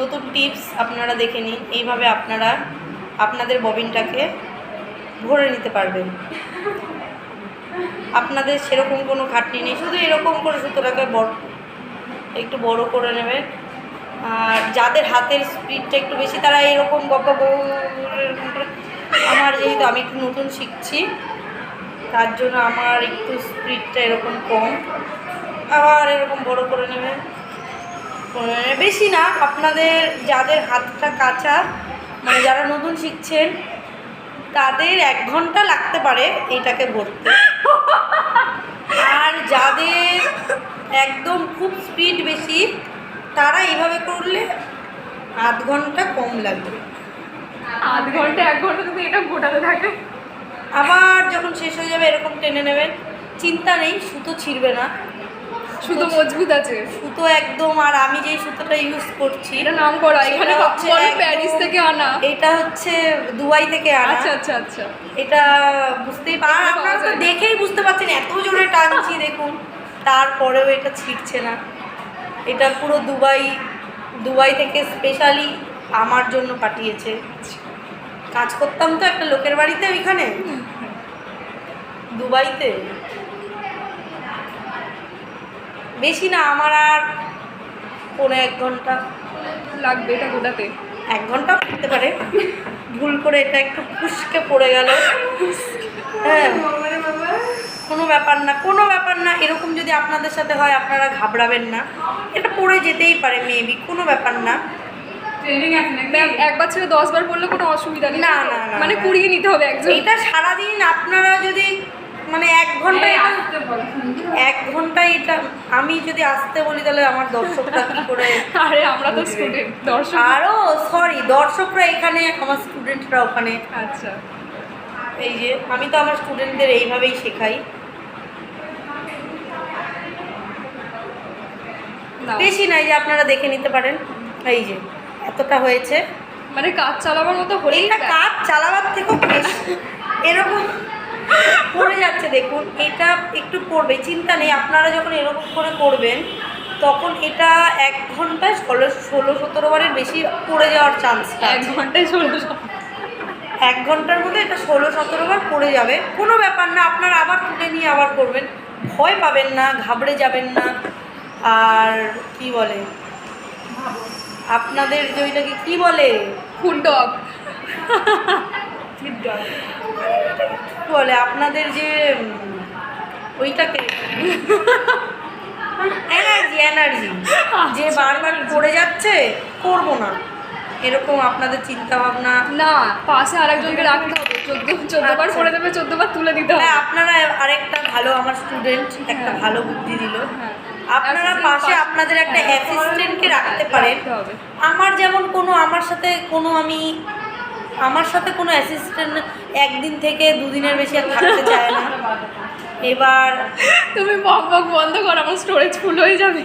নতুন টিপস আপনারা দেখে নিন। এইভাবে আপনারা আপনাদের ববিনটাকে ভরে নিতে পারবেন। আপনাদের সেরকম কোনো খাটনি নেই। শুধু এরকম করে সুতোটাকে বড়, একটু বড় করে নেবেন। আর যাদের হাতের স্পিডটা একটু বেশি, তারা এরকম এরকম আমার যেহেতু আমি একটু নতুন শিখছি, তার জন্য আমার একটু স্পিডটা এরকম কম। আবার এরকম বড় করে নেবেন। বেশি না আপনাদের যাদের হাতটা কাঁচা মানে যারা নতুন শিখছেন তাদের এক ঘণ্টা লাগতে পারে এটাকে ভরতে। আর যাদের একদম খুব স্পিড বেশি তারা এইভাবে করলে আধ ঘণ্টা কম লাগবে। আধ ঘণ্টা এক ঘণ্টা যদি এটা গোটাতে থাকে? আবার যখন শেষ হয়ে যাবে এরকম টেনে নেবেন। চিন্তা নেই সুতো ছিঁড়বে না। শুধু মজবুত আছে। সুতো একদম আর আমি যেই সুতোটা ইউজ করছি এটা নাম করা এখানে বলে প্যারিস থেকে আনা। এটা হচ্ছে দুবাই থেকে আনা। আচ্ছা আচ্ছা আচ্ছা। এটা বুঝতেই পার আপনারা তো দেখেই বুঝতে পারছেন এত জোরে টানছি দেখুন। তারপরেও এটা ছিটছে না। এটা পুরো দুবাই দুবাই থেকে স্পেশালি আমার জন্য পাঠিয়েছে। কাজ করতাম তো একটা লোকের বাড়িতে ওইখানে? দুবাইতে? বেশি না আমার আর পৌনে এক ঘণ্টা লাগবে এটা গোটাতে। এক ঘণ্টা থাকতে পারে। ভুল করে এটা একটু ফুসকে পড়ে গেল। হ্যাঁ। কোনো ব্যাপার না কোনো ব্যাপার না এরকম যদি আপনাদের সাথে হয় আপনারা ঘাবড়াবেন না। এটা পড়ে যেতেই পারে মেবি কোনো ব্যাপার না। একবার ছেড়ে দশ বার পড়লে কোনো অসুবিধা নেই। না, না, মানে। কুড়িয়ে নিতে হবে একজন। এটা সারাদিন আপনারা যদি মানে এক ঘণ্টা এটা এক ঘণ্টা এটা আমি যদি আসতে বলি তাহলে আমার দর্শকরা কী করে আরে আমরা তো স্টুডেন্ট দর্শক আরও সরি দর্শকরা এখানে আমার স্টুডেন্টরা ওখানে। আচ্ছা। এই যে আমি তো আমার স্টুডেন্টদের এইভাবেই শেখাই। বেশি নাই যে আপনারা দেখে নিতে পারেন। এই যে এতটা হয়েছে। মানে কাজ চালাবার মতো হলেই। কাজ চালাবার থেকেও বেশি। এরকম পড়ে যাচ্ছে দেখুন এটা একটু পড়বে চিন্তা নেই আপনারা যখন এরকম করে করবেন তখন এটা এক ঘন্টায় ষোলো ষোলো সতেরো বারের বেশি পড়ে যাওয়ার চান্স এক ঘন্টায় ষোলো এক ঘণ্টার মধ্যে এটা ষোলো সতেরো বার পড়ে যাবে। কোনো ব্যাপার না আপনারা আবার তুলে নিয়ে আবার করবেন। ভয় পাবেন না ঘাবড়ে যাবেন না। আর কি বলে? আপনাদের যে ওইটাকে কি বলে? ফুড ডগ বলে আপনাদের যে ওইটাকে এনার্জি এনার্জি যে বারবার পড়ে যাচ্ছে করব না। এরকম আপনাদের চিন্তা ভাবনা না পাশে আরেকজনকে রাখতে হবে। চোদ্দ চোদ্দবার আচ্ছা। করে দেবে চোদ্দবার তুলে দিতে হবে। হ্যাঁ আপনারা আরেকটা ভালো আমার স্টুডেন্ট একটা হ্যাঁ। ভালো বুদ্ধি দিল। হ্যাঁ। আপনারা পাশে আপনাদের একটা। অ্যাসিস্ট্যান্টকে রাখতে পারেন। আমার যেমন কোনো আমার সাথে কোনো আমি আমার সাথে কোনো অ্যাসিস্ট্যান্ট একদিন থেকে দুদিনের বেশি আর থাকতে চায় না। এবার তুমি বক বক বন্ধ কর, আমার স্টোরেজ ফুল হয়ে যাবে।